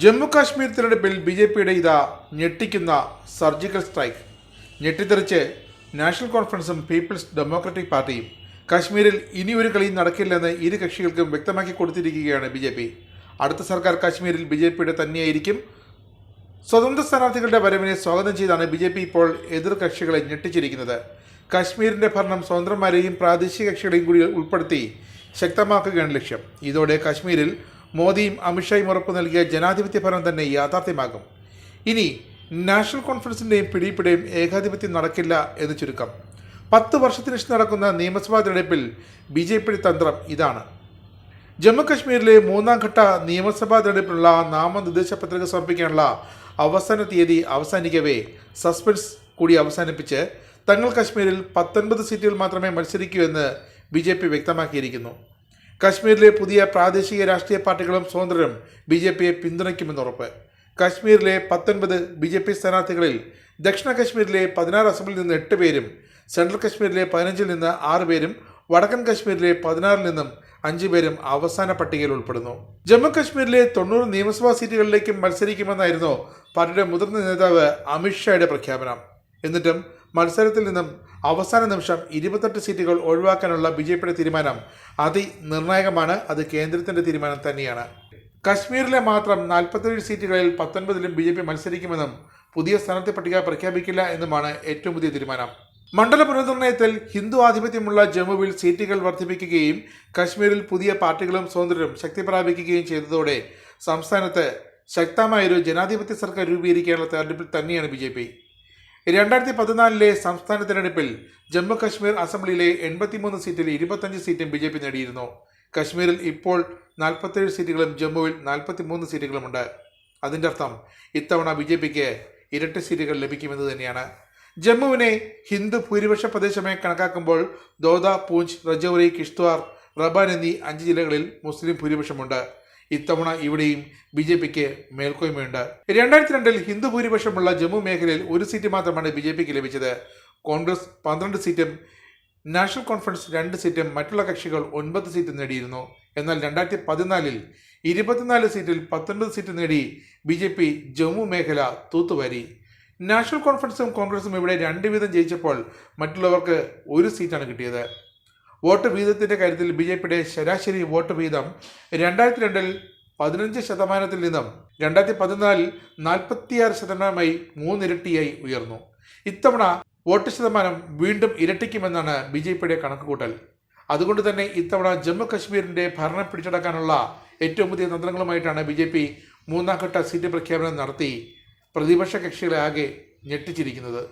ജമ്മു കാശ്മീർ തിരഞ്ഞെടുപ്പിൽ B J പിയുടെ ഇതാ ഞെട്ടിക്കുന്ന സർജിക്കൽ സ്ട്രൈക്ക്. ഞെട്ടിത്തെറിച്ച് നാഷണൽ കോൺഫറൻസും പീപ്പിൾസ് ഡെമോക്രാറ്റിക് പാർട്ടിയും കാശ്മീരിൽ ഇനി ഒരു കളിയും നടക്കില്ലെന്ന് ഇരു കക്ഷികൾക്കും വ്യക്തമാക്കി കൊടുത്തിരിക്കുകയാണ് ബി ജെ പി അടുത്ത സർക്കാർ കാശ്മീരിൽ ബി ജെ പിയുടെ തന്നെയായിരിക്കും. സ്വതന്ത്ര സ്ഥാനാർത്ഥികളുടെ വരവിനെ സ്വാഗതം ചെയ്താണ് ബി ജെ പി ഇപ്പോൾ എതിർ കക്ഷികളെ ഞെട്ടിച്ചിരിക്കുന്നത്. കാശ്മീരിന്റെ ഭരണം സ്വതന്ത്രന്മാരെയും പ്രാദേശിക കക്ഷികളെയും കൂടി ഉൾപ്പെടുത്തി ശക്തമാക്കുകയാണ് ലക്ഷ്യം. ഇതോടെ കാശ്മീരിൽ മോദിയും അമിത്ഷായും ഉറപ്പ് നൽകിയ ജനാധിപത്യ ഭരണം തന്നെ യാഥാർത്ഥ്യമാകും. ഇനി നാഷണൽ കോൺഫറൻസിന്റെയും പിടിയിപ്പിടെയും ഏകാധിപത്യം നടക്കില്ല എന്ന് ചുരുക്കം. പത്ത് വർഷത്തിന് ശേഷം നടക്കുന്ന നിയമസഭാ തെരഞ്ഞെടുപ്പിൽ ബി ജെ പിയുടെ തന്ത്രം ഇതാണ്. ജമ്മു കശ്മീരിലെ മൂന്നാം ഘട്ട നിയമസഭാ തെരഞ്ഞെടുപ്പിനുള്ള നാമനിർദ്ദേശ പത്രിക സമർപ്പിക്കാനുള്ള അവസാന തീയതി അവസാനിക്കവേ. സസ്പെൻസ് കൂടി അവസാനിപ്പിച്ച് തങ്ങൾ കശ്മീരിൽ പത്തൊൻപത് സീറ്റുകൾ മാത്രമേ മത്സരിക്കൂ എന്ന് ബി പി വ്യക്തമാക്കിയിരിക്കുന്നു. കശ്മീരിലെ പുതിയ പ്രാദേശിക രാഷ്ട്രീയ പാർട്ടികളും സ്വതന്ത്രരും ബി ജെ പിയെ പിന്തുണയ്ക്കുമെന്ന് ഉറപ്പ് കശ്മീരിലെ പത്തൊൻപത് ബി ജെ പി സ്ഥാനാർത്ഥികളിൽ ദക്ഷിണ കശ്മീരിലെ പതിനാറ് അസംബ്ലിയിൽ നിന്ന് എട്ട് പേരും സെൻട്രൽ കശ്മീരിലെ പതിനഞ്ചിൽ നിന്ന് ആറ് പേരും വടക്കൻ കശ്മീരിലെ പതിനാറിൽ നിന്നും അഞ്ചു പേരും അവസാന പട്ടികയിൽ ഉൾപ്പെടുന്നു. ജമ്മു കശ്മീരിലെ തൊണ്ണൂറ് നിയമസഭാ സീറ്റുകളിലേക്കും മത്സരിക്കുമെന്നായിരുന്നു പാർട്ടിയുടെ മുതിർന്ന നേതാവ് അമിത്ഷായുടെ പ്രഖ്യാപനം. എന്നിട്ടും മത്സരത്തിൽ നിന്നും അവസാന നിമിഷം ഇരുപത്തെട്ട് സീറ്റുകൾ ഒഴിവാക്കാനുള്ള ബി ജെ പിയുടെ തീരുമാനം അതിനിർണായകമാണ്. അത് കേന്ദ്രത്തിന്റെ തീരുമാനം തന്നെയാണ്. കശ്മീരിലെ മാത്രം നാൽപ്പത്തേഴ് സീറ്റുകളിൽ പത്തൊൻപതിലും ബി ജെ പി മത്സരിക്കുമെന്നും പുതിയ സ്ഥാനാർത്ഥി പട്ടിക പ്രഖ്യാപിക്കില്ല എന്നുമാണ് ഏറ്റവും പുതിയ തീരുമാനം. മണ്ഡല പുനർനിർണയത്തിൽ ഹിന്ദു ആധിപത്യമുള്ള ജമ്മുവിൽ സീറ്റുകൾ വർദ്ധിപ്പിക്കുകയും കശ്മീരിൽ പുതിയ പാർട്ടികളും സ്വതന്ത്രരും ശക്തി പ്രാപിക്കുകയും ചെയ്തതോടെ സംസ്ഥാനത്ത് ശക്തമായൊരു ജനാധിപത്യ സർക്കാർ രൂപീകരിക്കാനുള്ള തെരഞ്ഞെടുപ്പിൽ തന്നെയാണ് ബി രണ്ടായിരത്തി പതിനാലിലെ സംസ്ഥാന തിരഞ്ഞെടുപ്പിൽ ജമ്മു കശ്മീർ അസംബ്ലിയിലെ എൺപത്തിമൂന്ന് സീറ്റിൽ ഇരുപത്തഞ്ച് സീറ്റും ബി ജെ പി നേടിയിരുന്നു. കശ്മീരിൽ ഇപ്പോൾ നാൽപ്പത്തേഴ് സീറ്റുകളും ജമ്മുവിൽ നാൽപ്പത്തിമൂന്ന് സീറ്റുകളുമുണ്ട്. അതിന്റെ അർത്ഥം ഇത്തവണ ബി ജെ പിക്ക് ഇരട്ടി സീറ്റുകൾ ലഭിക്കുമെന്ന് തന്നെയാണ്. ജമ്മുവിനെ ഹിന്ദു ഭൂരിപക്ഷ പ്രദേശമായി കണക്കാക്കുമ്പോൾ ദോദ പൂഞ്ച് രജൌരി കിഷ്ത്വാർ റബാൻ എന്നീ അഞ്ച് ജില്ലകളിൽ മുസ്ലിം ഭൂരിപക്ഷമുണ്ട്. ഇത്തവണ ഇവിടെയും ബി ജെ പിക്ക് മേൽക്കോയ്മയുണ്ട്. രണ്ടായിരത്തി രണ്ടിൽ ഹിന്ദു ഭൂരിപക്ഷമുള്ള ജമ്മു മേഖലയിൽ ഒരു സീറ്റ് മാത്രമാണ് ബി ജെ പിക്ക് ലഭിച്ചത്. കോൺഗ്രസ് പന്ത്രണ്ട് സീറ്റും നാഷണൽ കോൺഫറൻസ് രണ്ട് സീറ്റും മറ്റുള്ള കക്ഷികൾ ഒൻപത് സീറ്റും നേടിയിരുന്നു. എന്നാൽ രണ്ടായിരത്തി പതിനാലിൽ ഇരുപത്തിനാല് സീറ്റിൽ പത്തൊൻപത് സീറ്റ് നേടി ബി ജെ പി ജമ്മു മേഖല തൂത്തുവാരി. നാഷണൽ കോൺഫറൻസും കോൺഗ്രസും ഇവിടെ രണ്ട് വീതം ജയിച്ചപ്പോൾ മറ്റുള്ളവർക്ക് ഒരു സീറ്റാണ് കിട്ടിയത്. വോട്ട് വീതത്തിന്റെ കാര്യത്തിൽ ബി ജെ പിയുടെ ശരാശരി വോട്ട് വീതം രണ്ടായിരത്തി രണ്ടിൽ പതിനഞ്ച് ശതമാനത്തിൽ നിന്നും രണ്ടായിരത്തി പതിനാലിൽ നാൽപ്പത്തിയാറ് ശതമാനമായി മൂന്നിരട്ടിയായി ഉയർന്നു. ഇത്തവണ വോട്ട് ശതമാനം വീണ്ടും ഇരട്ടിക്കുമെന്നാണ് ബി ജെ പിയുടെ കണക്കുകൂട്ടൽ. അതുകൊണ്ട് തന്നെ ഇത്തവണ ജമ്മു കശ്മീരിന്റെ ഭരണം പിടിച്ചടക്കാനുള്ള ഏറ്റവും പുതിയ തന്ത്രങ്ങളുമായിട്ടാണ് ബി ജെ പി മൂന്നാം ഘട്ട സീറ്റ് പ്രഖ്യാപനം നടത്തി പ്രതിപക്ഷ കക്ഷികളെ ആകെ ഞെട്ടിച്ചിരിക്കുന്നത്.